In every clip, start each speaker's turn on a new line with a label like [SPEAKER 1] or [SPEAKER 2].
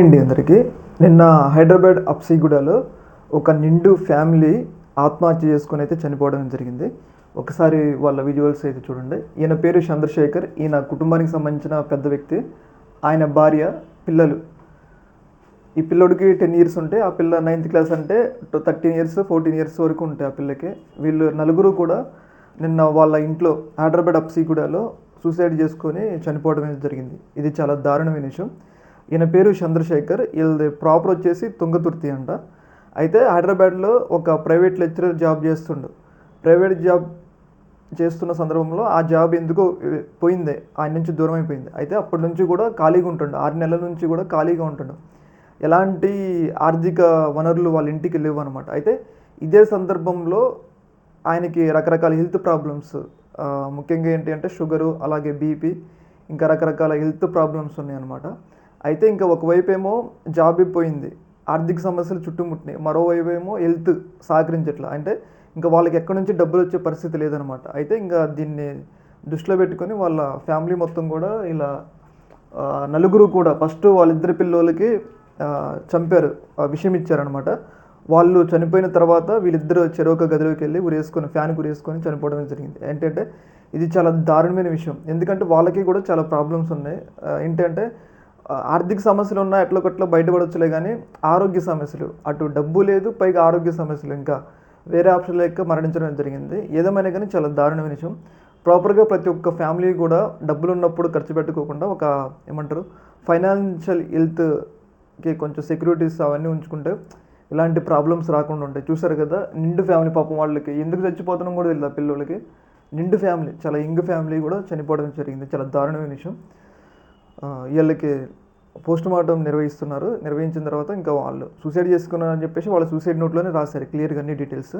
[SPEAKER 1] Hi అండి అందరికీ. నిన్న హైదరాబాద్ అప్సిగూడలో ఒక నిండు ఫ్యామిలీ ఆత్మహత్య చేసుకొని అయితే చనిపోవడం జరిగింది. ఒకసారి వాళ్ళ విజువల్స్ అయితే చూడండి. ఈయన పేరు చంద్రశేఖర్. ఈయన కుటుంబానికి సంబంధించిన పెద్ద వ్యక్తి. ఆయన భార్య పిల్లలు. ఈ పిల్లోడికి టెన్ ఇయర్స్ ఉంటే ఆ పిల్ల నైన్త్ క్లాస్ అంటే థర్టీన్ ఇయర్స్ ఫోర్టీన్ ఇయర్స్ వరకు ఉంటాయి ఆ పిల్లకి. వీళ్ళు నలుగురు కూడా నిన్న వాళ్ళ ఇంట్లో హైదరాబాద్ అప్సిగూడలో సూసైడ్ చేసుకొని చనిపోవడం జరిగింది. ఇది చాలా దారుణమైన విషయం. ఈయన పేరు చంద్రశేఖర్ వీళ్ళది ప్రాపర్ వచ్చేసి తుంగతుర్తి అంట. అయితే హైదరాబాద్లో ఒక ప్రైవేట్ లెక్చరర్ జాబ్ చేస్తుండు. ప్రైవేట్ జాబ్ చేస్తున్న సందర్భంలో ఆ జాబ్ ఎందుకో పోయింది ఆయన నుంచి దూరం అయిపోయింది. అయితే అప్పటి నుంచి కూడా ఖాళీగా ఉంటుండు. ఆరు నెలల నుంచి కూడా ఖాళీగా ఉంటుండు. ఎలాంటి ఆర్థిక వనరులు వాళ్ళ ఇంటికి లేవు అనమాట అయితే ఇదే సందర్భంలో ఆయనకి రకరకాల హెల్త్ ప్రాబ్లమ్స్ ముఖ్యంగా ఏంటి అంటే షుగరు అలాగే బీపీ ఇంకా రకరకాల హెల్త్ ప్రాబ్లమ్స్ ఉన్నాయన్నమాట. అయితే ఇంకా ఒకవైపు ఏమో జాబ్ పోయింది. ఆర్థిక సమస్యలు చుట్టుముట్టినాయి. మరోవైపు ఏమో హెల్త్ సహకరించట్లా. అంటే ఇంకా వాళ్ళకి ఎక్కడి నుంచి డబ్బులు వచ్చే పరిస్థితి లేదనమాట. అయితే ఇంకా దీన్ని దృష్టిలో పెట్టుకొని వాళ్ళ ఫ్యామిలీ మొత్తం కూడా ఇలా నలుగురు కూడా ఫస్ట్ వాళ్ళిద్దరి పిల్లలకి చంపారు. ఆ విషయం ఇచ్చారనమాట. వాళ్ళు చనిపోయిన తర్వాత వీళ్ళిద్దరు చెరొక గదిలోకి వెళ్ళి ఉరేసుకొని ఫ్యాన్ ఉరేసుకొని చనిపోవడం జరిగింది. ఏంటంటే ఇది చాలా దారుణమైన విషయం. ఎందుకంటే వాళ్ళకి కూడా చాలా ప్రాబ్లమ్స్ ఉన్నాయి. ఏంటంటే ఆర్థిక సమస్యలు ఉన్నా ఎట్లా కొట్లా బయటపడవచ్చులే కానీ ఆరోగ్య సమస్యలు. అటు డబ్బు లేదు పైగా ఆరోగ్య సమస్యలు ఇంకా వేరే ఆప్షన్ లేక మరణించడం జరిగింది. ఏదేమైనా కానీ చాలా దారుణమైన విషయం. ప్రాపర్గా ప్రతి ఒక్క ఫ్యామిలీ కూడా డబ్బులు ఉన్నప్పుడు ఖర్చు పెట్టుకోకుండా ఒక ఏమంటారు ఫైనాన్షియల్ హెల్త్కి కొంచెం సెక్యూరిటీస్ అవన్నీ ఉంచుకుంటే ఇలాంటి ప్రాబ్లమ్స్ రాకుండా ఉంటాయి. చూసారు కదా నిండు ఫ్యామిలీ పాపం వాళ్ళకి. ఎందుకు చచ్చిపోతున్నాం కూడా తెలియదు ఆ పిల్లలకి నిండు ఫ్యామిలీ చాలా యంగ్ ఫ్యామిలీ కూడా చనిపోవడం జరిగింది. చాలా దారుణమైన విషయం. వీళ్ళకి పోస్ట్ మార్టం నిర్వహిస్తున్నారు. నిర్వహించిన తర్వాత ఇంకా వాళ్ళు సూసైడ్ చేసుకున్నారని చెప్పేసి వాళ్ళ సూసైడ్ నోట్లోనే రాశారు క్లియర్గా అన్ని డీటెయిల్స్.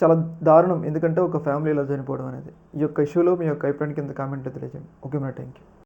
[SPEAKER 1] చాలా దారుణం. ఎందుకంటే ఒక ఫ్యామిలీ ఇలా చనిపోవడం అనేది. ఈ యొక్క ఇష్యూలో మీ యొక్క అభిప్రాయం కింద కామెంట్ తెలియజేయండి. Okay madam. Thank you